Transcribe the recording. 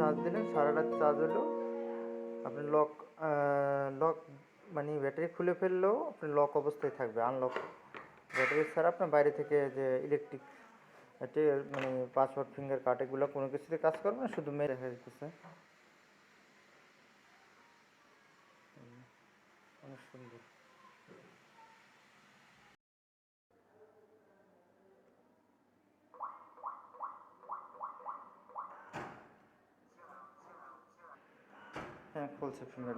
Charge দিলেন, সারা রাত charge হলো। আপনি লক লক মানে ব্যাটারি খুলে ফেললেও আপনি লক অবস্থায় থাকবে আনলক ব্যাটারি ছাড়া আপনার বাইরে থেকে যে ইলেকট্রিক মানে পাসওয়ার্ড ফিঙ্গার কার্ড এগুলো কোনো কিছুতে কাজ করবে না, শুধু মেরে দেখা যেতেছে অনেক সুন্দর। হ্যাঁ খুলছে ফিঙ্গার